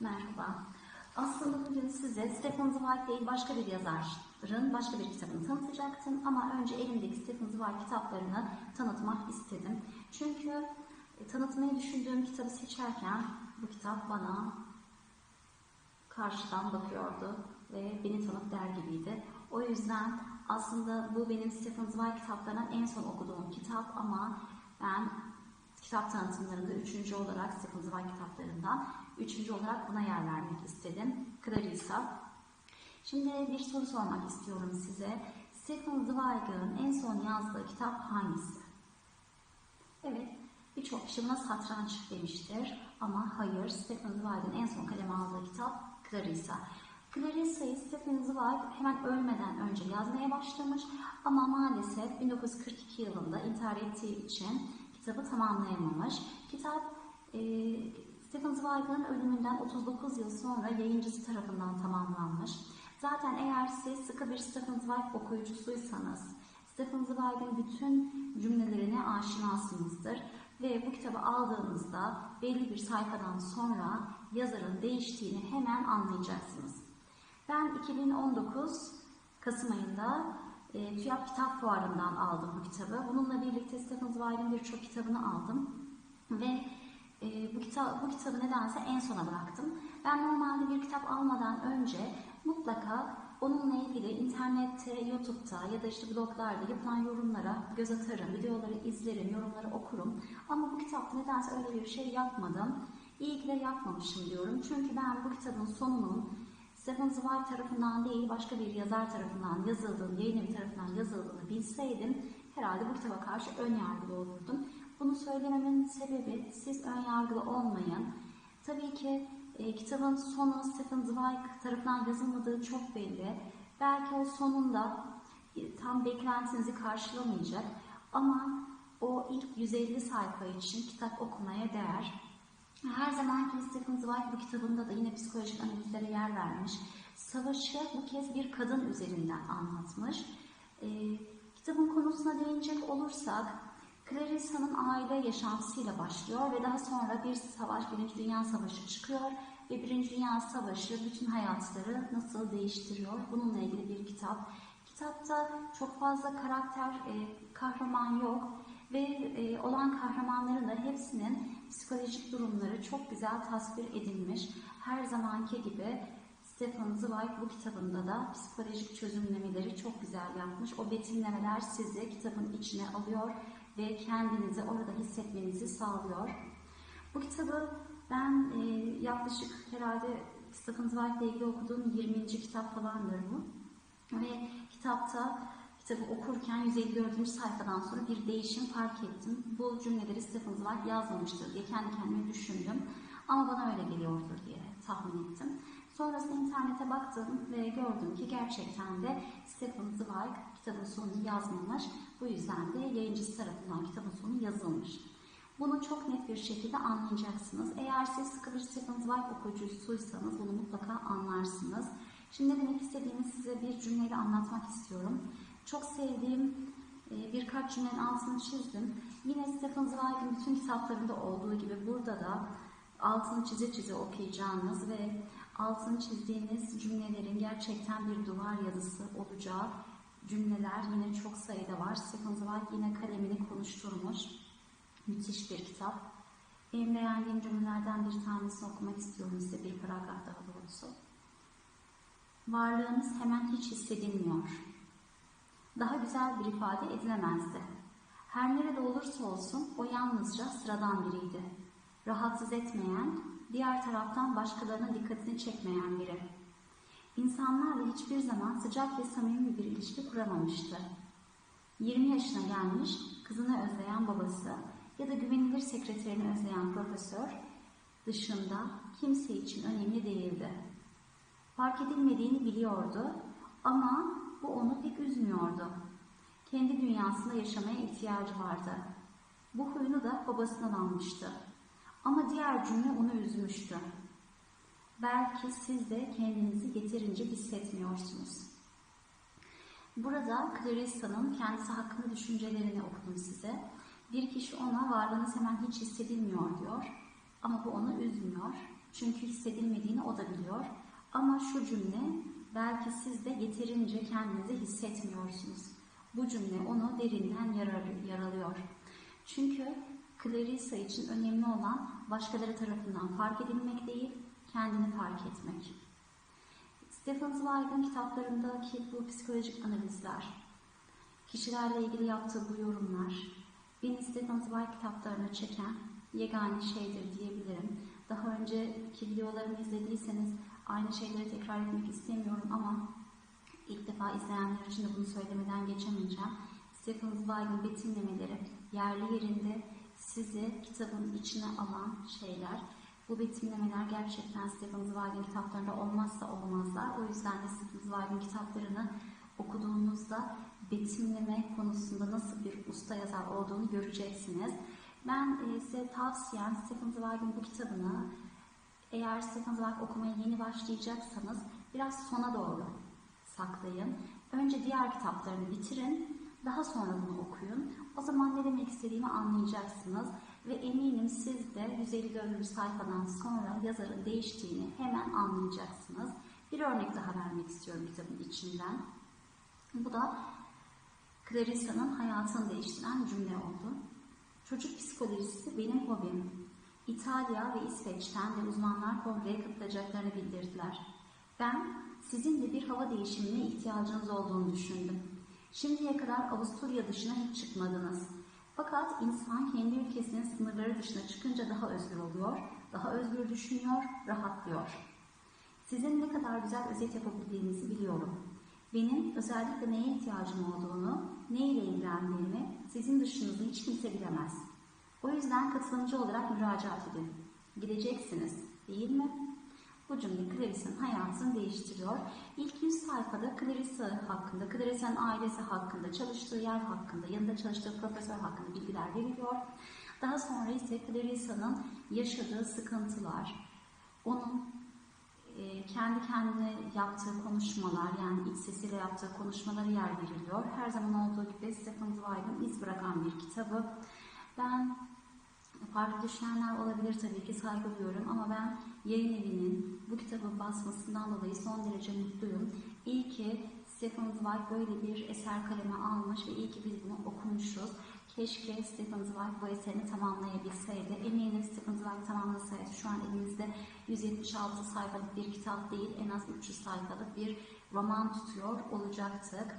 Merhaba. Aslında bugün size Stephen Zweig değil başka bir yazarın başka bir kitabını tanıtacaktım ama önce elimdeki Stephen Zweig kitaplarını tanıtmak istedim. Çünkü e, tanıtmayı düşündüğüm kitabı seçerken bu kitap bana karşıdan bakıyordu ve beni tanıp der gibiydi. O yüzden aslında bu benim Stephen Zweig kitaplarından en son okuduğum kitap ama ben kitap tanıtımlarında üçüncü olarak Stephen Zweig kitaplarından üçüncü olarak buna yer vermek istedim. Clarissa. Şimdi bir soru sormak istiyorum size. Stephen Zweig'ın en son yazdığı kitap hangisi? Evet, birçok kişi buna satranç demiştir ama hayır, Stephen Zweig'ın en son kaleme aldığı kitap Clarissa. Clarissa'yı Stephen Zweig hemen ölmeden önce yazmaya başlamış ama maalesef 1942 yılında intihar ettiği için kitabı tamamlayamamış. Kitap e, Stephen Zweig'ın ölümünden 39 yıl sonra yayıncısı tarafından tamamlanmış. Zaten eğer siz sıkı bir Stephen Zweig okuyucusuysanız, Stephen Zweig'in bütün cümlelerine aşinasınızdır ve bu kitabı aldığınızda belli bir sayfadan sonra yazarın değiştiğini hemen anlayacaksınız. Ben 2019 Kasım ayında e, TÜYAP Kitap Fuarı'ndan aldım bu kitabı. Bununla birlikte Stephen Zweig'in birçok kitabını aldım ve e, bu, kitap, bu kitabı nedense en sona bıraktım. Ben normalde bir kitap almadan önce mutlaka onunla ilgili internette, YouTube'da ya da işte bloglarda yapılan yorumlara göz atarım, videoları izlerim, yorumları okurum. Ama bu kitapta nedense öyle bir şey yapmadım. İyi ki de yapmamışım diyorum. Çünkü ben bu kitabın sonunun Stephen Zweig tarafından değil başka bir yazar tarafından yazıldığını, yayın evi tarafından yazıldığını bilseydim herhalde bu kitaba karşı ön yargılı olurdum. Bunu söylememin sebebi siz ön yargılı olmayın. Tabii ki e, kitabın sonu Stephen Zweig tarafından yazılmadığı çok belli. Belki o sonunda e, tam beklentinizi karşılamayacak ama o ilk 150 sayfa için kitap okumaya değer. Her zamanki Stephen Zweig bu kitabında da yine psikolojik analizlere yer vermiş. Savaşı bu kez bir kadın üzerinden anlatmış. E, kitabın konusuna değinecek olursak, Clarissa'nın aile yaşantısıyla başlıyor ve daha sonra bir savaş, Birinci Dünya Savaşı çıkıyor ve Birinci Dünya Savaşı bütün hayatları nasıl değiştiriyor? Bununla ilgili bir kitap. Kitapta çok fazla karakter, e, kahraman yok ve e, olan kahramanların da hepsinin psikolojik durumları çok güzel tasvir edilmiş. Her zamanki gibi Stephen Zweig bu kitabında da psikolojik çözümlemeleri çok güzel yapmış. O betimlemeler sizi kitabın içine alıyor ve kendinizi orada hissetmenizi sağlıyor. Bu kitabı ben e, yaklaşık herhalde Stephen Zweig ile ilgili okuduğum 20. kitap falandır bu. Ve kitapta kitabı okurken 154. sayfadan sonra bir değişim fark ettim. Bu cümleleri Stephen Zweig yazmamıştır diye kendi kendime düşündüm. Ama bana öyle geliyordur diye tahmin ettim. Sonrasında internete baktım ve gördüm ki gerçekten de Stephen Zweig kitabın sonunu yazmamış. Bu yüzden de yayıncısı tarafından kitabın sonu yazılmış. Bunu çok net bir şekilde anlayacaksınız. Eğer siz sıkı bir Stephen Zweig okuyucusuysanız bunu mutlaka anlarsınız. Şimdi demek istediğimi size bir cümleyle anlatmak istiyorum. Çok sevdiğim e, birkaç cümlenin altını çizdim. Yine Stephen Zweig'in bütün kitaplarında olduğu gibi burada da altını çize çize okuyacağınız ve altını çizdiğiniz cümlelerin gerçekten bir duvar yazısı olacağı cümleler yine çok sayıda var. Stephen Zweig yine kalemini konuşturmuş. Müthiş bir kitap. Benim beğendiğim cümlelerden bir tanesini okumak istiyorum size bir paragraf daha doğrusu. Varlığınız hemen hiç hissedilmiyor. Daha güzel bir ifade edilemezdi. Her nerede olursa olsun o yalnızca sıradan biriydi. Rahatsız etmeyen, diğer taraftan başkalarının dikkatini çekmeyen biri. İnsanlarla hiçbir zaman sıcak ve samimi bir ilişki kuramamıştı. 20 yaşına gelmiş, kızını özleyen babası ya da güvenilir sekreterini özleyen profesör dışında kimse için önemli değildi. Fark edilmediğini biliyordu ama bu onu pek üzmüyordu. Kendi dünyasında yaşamaya ihtiyacı vardı. Bu huyunu da babasından almıştı. Ama diğer cümle onu üzmüştü. Belki siz de kendinizi yeterince hissetmiyorsunuz. Burada Clarissa'nın kendisi hakkında düşüncelerini okudum size. Bir kişi ona varlığınız hemen hiç hissedilmiyor diyor. Ama bu onu üzmüyor. Çünkü hissedilmediğini o da biliyor. Ama şu cümle belki siz de yeterince kendinizi hissetmiyorsunuz. Bu cümle onu derinden yaralıyor. Çünkü Clarissa için önemli olan başkaları tarafından fark edilmek değil, kendini fark etmek. Stephen Zweig'ın kitaplarındaki bu psikolojik analizler, kişilerle ilgili yaptığı bu yorumlar, beni Stephen Zweig kitaplarına çeken yegane şeydir diyebilirim. Daha önceki videolarımı izlediyseniz aynı şeyleri tekrar etmek istemiyorum ama ilk defa izleyenler için de bunu söylemeden geçemeyeceğim. Stephen Zweig'ın betimlemeleri yerli yerinde sizi kitabın içine alan şeyler. Bu betimlemeler gerçekten Stephen Zweig'in kitaplarında olmazsa olmazlar. O yüzden de Stephen Zweig'in kitaplarını okuduğunuzda betimleme konusunda nasıl bir usta yazar olduğunu göreceksiniz. Ben e, size tavsiyem Stephen Zweig'in bu kitabını eğer Stephen Zweig okumaya yeni başlayacaksanız biraz sona doğru saklayın. Önce diğer kitaplarını bitirin, daha sonra bunu okuyun. O zaman ne demek istediğimi anlayacaksınız ve eminim siz de 154. sayfadan sonra yazarın değiştiğini hemen anlayacaksınız. Bir örnek daha vermek istiyorum kitabın içinden. Bu da Clarissa'nın hayatını değiştiren cümle oldu. Çocuk psikolojisi benim hobim. İtalya ve İsveç'ten de uzmanlar kongreye katılacaklarını bildirdiler. Ben sizin de bir hava değişimine ihtiyacınız olduğunu düşündüm. Şimdiye kadar Avusturya dışına hiç çıkmadınız. Fakat insan kendi ülkesinin sınırları dışına çıkınca daha özgür oluyor, daha özgür düşünüyor, rahatlıyor. Sizin ne kadar güzel özet yapabildiğinizi biliyorum. Benim özellikle neye ihtiyacım olduğunu, ne ile ilgilendiğimi sizin dışınızda hiç kimse bilemez. O yüzden katılımcı olarak müracaat edin. Gideceksiniz, değil mi? Bu cümle Clarissa'nın hayatını değiştiriyor. İlk 100 sayfada Clarissa hakkında, Clarissa'nın ailesi hakkında, çalıştığı yer hakkında, yanında çalıştığı profesör hakkında bilgiler veriliyor. Daha sonra ise Clarissa'nın yaşadığı sıkıntılar, onun e, kendi kendine yaptığı konuşmalar yani iç sesiyle yaptığı konuşmalara yer veriliyor. Her zaman olduğu gibi Stephen Zweig'ın iz bırakan bir kitabı. Ben farklı düşünenler olabilir tabii ki saygı duyuyorum ama ben yayın evinin bu kitabı basmasından dolayı son derece mutluyum. İyi ki Stephen Zweig böyle bir eser kaleme almış ve iyi ki biz bunu okumuşuz. Keşke Stephen Zweig bu eserini tamamlayabilseydi. Eminim Stephen Zweig tamamlasaydı şu an elimizde 176 sayfalık bir kitap değil en az 300 sayfalık bir roman tutuyor olacaktık.